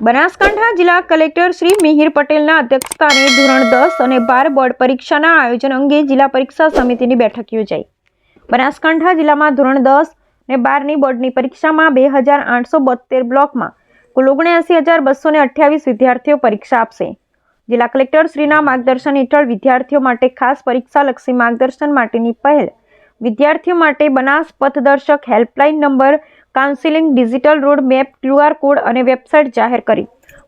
બનાસકાંઠા જિલ્લા કલેક્ટર શ્રી મિહિર પટેલના અધ્યક્ષસ્થાને ધોરણ દસ અને બાર બોર્ડ પરીક્ષાના આયોજન અંગે જિલ્લા પરીક્ષા સમિતિની બેઠક યોજાઈ. બનાસકાંઠા જિલ્લામાં ધોરણ દસ અને બારની બોર્ડની પરીક્ષામાં બે હજાર આઠસો બોતેર બ્લોકમાં કુલ ઓગણએંસી હજાર બસો ને અઠ્યાવીસ વિદ્યાર્થીઓ પરીક્ષા આપશે. જિલ્લા કલેક્ટર શ્રીના માર્ગદર્શન હેઠળ વિદ્યાર્થીઓ માટે ખાસ પરીક્ષાલક્ષી માર્ગદર્શન માટેની પહેલ. વિદ્યાર્થીઓ માટે Banas Pathdarshak helpline number counselling digital road map QR code અને વેબસાઇટ જાહેર કરી.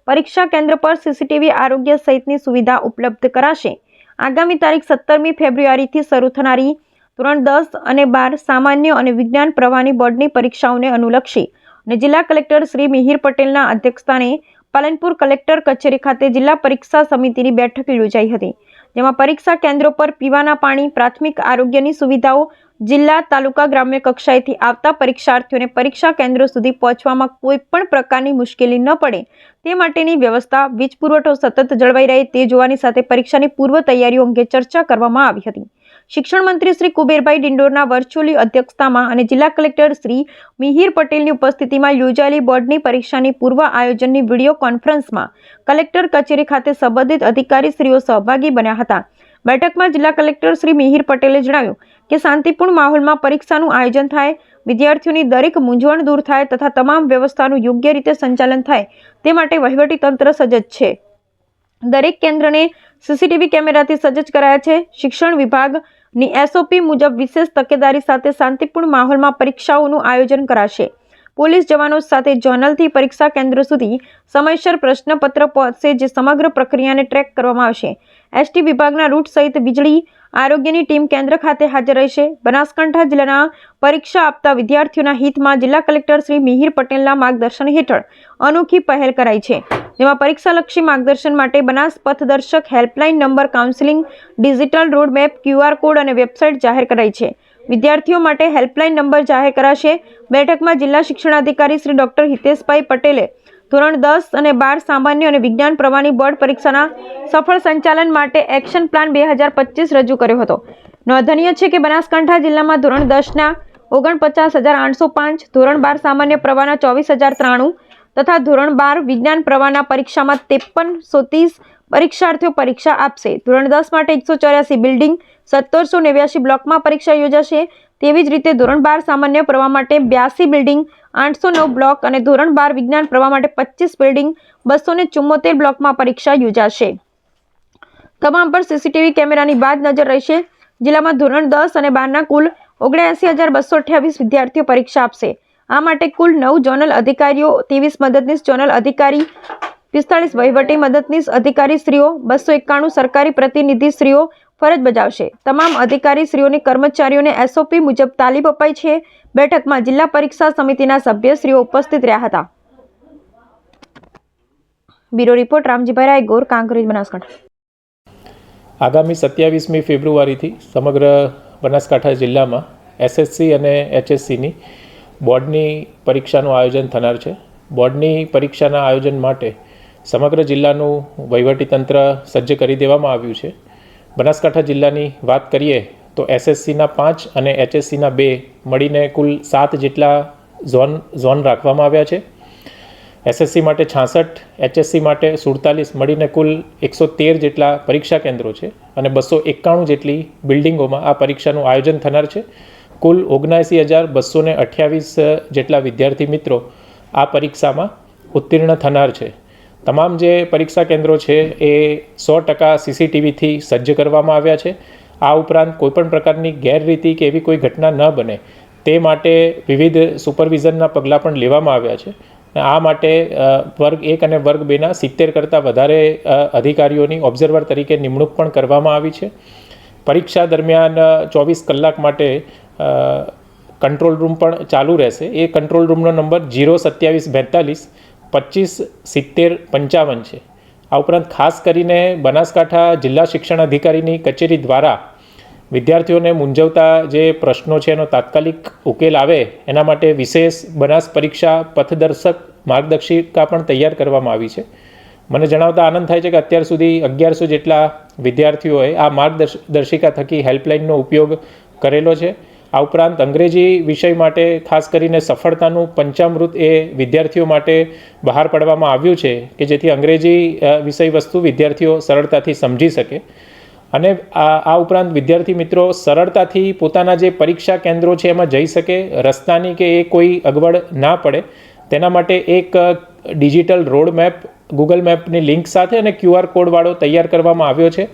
પરીક્ષા કેન્દ્ર પર સીસીટીવી આરોગ્ય સહિતની સુવિધા ઉપલબ્ધ કરાશે. આગામી તારીખ સત્તરમી ફેબ્રુઆરીથી શરૂ થનારી ધોરણ દસ અને બાર સામાન્ય અને વિજ્ઞાન પ્રવાહની બોર્ડની પરીક્ષાઓને અનુલક્ષી અને જિલ્લા કલેક્ટર શ્રી મિહિર પટેલના અધ્યક્ષસ્થાને પાલનપુર કલેક્ટર કચેરી ખાતે જિલ્લા પરીક્ષા સમિતિની બેઠક યોજાઈ હતી, જેમાં પરીક્ષા કેન્દ્રો પર પીવાના પાણી, પ્રાથમિક આરોગ્યની સુવિધાઓ જિલ્લા તાલુકા ગ્રામ્ય કક્ષાએથી આવતા પરીક્ષાર્થીઓને પરીક્ષા કેન્દ્રો સુધી પહોંચવામાં કોઈ પણ પ્રકારની મુશ્કેલી ન પડે. તે માટેની વ્યવસ્થા, વીજ પુરવઠો સતત જળવાઈ રહે તે જોવાની સાથે પરીક્ષાની પૂર્વ તૈયારીઓ અંગે ચર્ચા કરવામાં આવી હતી. શિક્ષણ મંત્રી શ્રી કુબેરભાઈ ડિંડોરના વર્ચ્યુઅલી અધ્યક્ષતામાં અને જિલ્લા કલેક્ટર શ્રી મિહિર પટેલની ઉપસ્થિતિમાં યોજાયેલી બોર્ડની પરીક્ષાની પૂર્વ આયોજનની વીડિયો કોન્ફરન્સમાં કલેક્ટર કચેરી ખાતે સંબંધિત અધિકારીશ્રીઓ સહભાગી બન્યા હતા. બેઠકમાં જિલ્લા કલેક્ટર શ્રી મિહિર પટેલે જણાવ્યું કે શાંતિપૂર્ણ માહોલમાં પરીક્ષાનું આયોજન થાય, વિદ્યાર્થીઓની દરેક મૂંઝવણ દૂર થાય તથા તમામ વ્યવસ્થાનું યોગ્ય રીતે સંચાલન થાય, તે માટે વહીવટી તંત્ર સજ્જ છે. દરેક કેન્દ્રને સીસીટીવી કેમેરાથી સજ્જ કરાયા છે. શિક્ષણ વિભાગની એસઓપી મુજબ વિશેષ તકેદારી સાથે શાંતિપૂર્ણ માહોલમાં પરીક્ષાઓનું આયોજન કરાશે. પોલીસ જવાનો સાથે જોનલથી પરીક્ષા કેન્દ્ર સુધી સમયસર પ્રશ્નપત્ર પહોંચશે જે સમગ્ર પ્રક્રિયાને ટ્રેક કરવામાં આવશે. એસટી વિભાગના રૂટ સહિત વીજળી આરોગ્યની ટીમ કેન્દ્ર ખાતે હાજર રહેશે. બનાસકાંઠા જિલ્લાના પરીક્ષા આપતા વિદ્યાર્થીઓના હિતમાં જિલ્લા કલેક્ટર શ્રી મિહિર પટેલના માર્ગદર્શન હેઠળ અનોખી પહેલ કરાઈ છે. જેમાં પરીક્ષાલક્ષી માર્ગદર્શન માટે Banas Pathdarshak helpline number counselling, digital roadmap QR code અને વેબસાઇટ જાહેર કરાઈ છે. વિદ્યાર્થીઓ માટે હેલ્પલાઇન નંબર જાહેર કરાશે. બેઠકમાં જિલ્લા શિક્ષણાધિકારી શ્રી ડોક્ટર હિતેશભાઈ પટેલે ધોરણ દસ અને બાર સામાન્ય અને વિજ્ઞાન પ્રવાહની બોર્ડ પરીક્ષાના સફળ સંચાલન માટે એક્શન પ્લાન બે હજાર પચીસ રજૂ કર્યો હતો. નોંધનીય છે કે બનાસકાંઠા જિલ્લામાં ધોરણ દસના ઓગણપચાસ હજાર આઠસો પાંચ, ધોરણ બાર સામાન્ય પ્રવાહના ચોવીસ હજાર ત્રાણું તથા ધોરણ બાર વિજ્ઞાન પ્રવાહના પરીક્ષામાં ત્રેપનસો ત્રીસ પરીક્ષાર્થીઓ પરીક્ષા આપશે. ધોરણ દસ માટે એકસો ચોર્યાસી બિલ્ડિંગ, સત્તરસો નેવ્યાસી બ્લોકમાં પરીક્ષા યોજાશે. તેવી જ રીતે ધોરણ બાર સામાન્ય પ્રવાહ માટે બ્યાસી બિલ્ડિંગ, આઠસો નવ બ્લોક અને ધોરણ બાર વિજ્ઞાન પ્રવાહ માટે પચીસ બિલ્ડિંગ, બસો ને ચુમ્મોતેર બ્લોકમાં પરીક્ષા યોજાશે. તમામ પર સીસીટીવી કેમેરાની બાદ નજર રહેશે. જિલ્લામાં ધોરણ દસ અને બારના કુલ ઓગણએંસી હજાર બસો અઠ્યાવીસ વિદ્યાર્થીઓ પરીક્ષા આપશે. આ માટે કુલ નવ ઝોનલ અધિકારીઓ, ત્રેવીસ મદદનીશ જોનલ અધિકારી, પિસ્તાળીસ વહીવટી મદદનીશ અધિકારીશ્રીઓ બસો એકાણું સરકારી પ્રતિનિધિશ્રીઓ ફરજ બજાવશે. તમામ અધિકારીશ્રીઓની કર્મચારીઓને એસઓપી મુજબ તાલીમ અપાઈ છે. બેઠકમાં જિલ્લા પરીક્ષા સમિતિના સભ્યશ્રીઓ ઉપસ્થિત રહ્યા હતા. Bureau report, Ramjibhai Rai Gor Kankrej, Banaskantha. આગામી સત્યાવીસમી ફેબ્રુઆરીથી સમગ્ર બનાસકાંઠા જિલ્લામાં એસએસસી અને એચએસસીની બોર્ડની પરીક્ષાનું આયોજન થનાર છે. બોર્ડની પરીક્ષાના આયોજન માટે સમગ્ર જિલ્લાનું વહીવટીતંત્ર સજ્જ કરી દેવામાં આવ્યું છે. બનાસકાંઠા જિલ્લાની વાત કરીએ તો એસએસસીના પાંચ અને એચએસસીના બે મળીને કુલ સાત જેટલા ઝોન ઝોન રાખવામાં આવ્યા છે. એસએસસી માટે છાસઠ, એચએસસી માટે સુડતાલીસ મળીને કુલ એકસો તેર જેટલા પરીક્ષા કેન્દ્રો છે અને બસો એકાણું જેટલી બિલ્ડિંગોમાં આ પરીક્ષાનું આયોજન થનાર છે. કુલ ઓગણસી હજાર બસો ને અઠ્યાવીસ જેટલા વિદ્યાર્થી મિત્રો આ પરીક્ષામાં ઉત્તીર્ણ થનાર છે. તમામ જે પરીક્ષા કેન્દ્રો છે એ સો ટકા સીસીટીવીથી સજ્જ કરવામાં આવ્યા છે. આ ઉપરાંત કોઈપણ પ્રકારની ગેરરીતિ કે એવી કોઈ ઘટના ન બને તે માટે વિવિધ સુપરવિઝનના પગલાં પણ લેવામાં આવ્યા છે. આ માટે વર્ગ એક અને વર્ગ બેના સિત્તેર કરતાં વધારે અધિકારીઓની ઓબ્ઝર્વર તરીકે નિમણૂક પણ કરવામાં આવી છે. પરીક્ષા દરમિયાન ચોવીસ કલાક માટે કંટ્રોલ રૂમ પણ ચાલુ રહેશે. એ કંટ્રોલ રૂમનો નંબર જીરો સત્યાવીસ બેતાલીસ પચીસ સિત્તેર પંચાવન છે. આ ઉપરાંત ખાસ કરીને બનાસકાંઠા જિલ્લા શિક્ષણ અધિકારીની કચેરી દ્વારા વિદ્યાર્થીઓને મૂંઝવતા જે પ્રશ્નો છે, એનો તાત્કાલિક ઉકેલ આવે, એના માટે વિશેષ બનાસ પરીક્ષા પથદર્શક માર્ગદર્શિકા પણ તૈયાર કરવામાં આવી છે. મને જણાવતા આનંદ થાય છે કે અત્યાર સુધી અગિયારસો જેટલા વિદ્યાર્થીઓએ આ માર્ગદર્શિકા થકી હેલ્પલાઇનનો ઉપયોગ કરેલો છે. આ ઉપરાંત અંગ્રેજી વિષય માટે ખાસ કરીને સફળતાનું પંચામૃત એ વિદ્યાર્થીઓ માટે બહાર પાડવામાં આવ્યું છે કે જેથી અંગ્રેજી વિષય વસ્તુ વિદ્યાર્થીઓ સરળતાથી સમજી શકે. અને આ ઉપરાંત વિદ્યાર્થી મિત્રો સરળતાથી પોતાના જે પરીક્ષા કેન્દ્રો છે એમાં જઈ શકે, રસ્તાની કે એ કોઈ અગવડ ના પડે, તેના માટે એક ડિજિટલ રોડ મેપ, ગૂગલ મેપની લિંક સાથે અને ક્યુઆર કોડવાળો તૈયાર કરવામાં આવ્યો છે.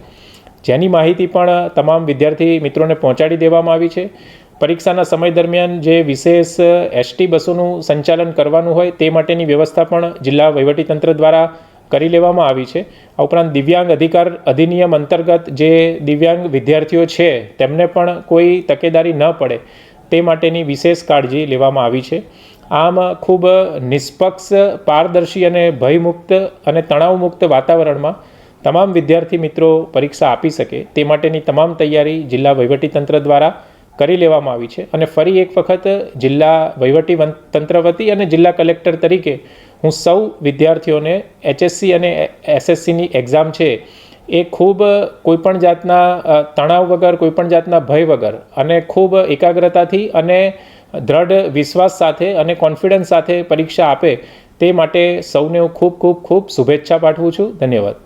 જેની માહિતી પણ તમામ વિદ્યાર્થી મિત્રોને પહોંચાડી દેવામાં આવી છે. પરીક્ષાના સમય દરમિયાન જે વિશેષ એસટી બસોનું સંચાલન કરવાનું હોય તે માટેની વ્યવસ્થા પણ જિલ્લા વહીવટીતંત્ર દ્વારા કરી લેવામાં આવી છે. આ ઉપરાંત દિવ્યાંગ અધિકાર અધિનિયમ અંતર્ગત જે દિવ્યાંગ વિદ્યાર્થીઓ છે, તેમને પણ કોઈ તકેદારી ન પડે તે માટેની વિશેષ કાળજી લેવામાં આવી છે. આમ ખૂબ નિષ્પક્ષ, પારદર્શી અને ભયમુક્ત અને તણાવમુક્ત વાતાવરણમાં તમામ વિદ્યાર્થી મિત્રો પરીક્ષા આપી શકે તે માટેની તમામ તૈયારી જિલ્લા વહીવટીતંત્ર દ્વારા કરી લેવામાં આવી છે. અને ફરી એક વખત જિલ્લા વહીવટી તંત્ર વતી અને જિલ્લા કલેક્ટર તરીકે હું સૌ વિદ્યાર્થીઓને એચએસસી અને એસએસસીની એક્ઝામ છે એ ખૂબ કોઈપણ જાતના તણાવ વગર, કોઈપણ જાતના ભય વગર અને ખૂબ એકાગ્રતાથી અને દ્રઢ વિશ્વાસ સાથે અને કોન્ફિડન્સ સાથે પરીક્ષા આપે તે માટે સૌને હું ખૂબ ખૂબ ખૂબ શુભેચ્છા પાઠવું છું. ધન્યવાદ.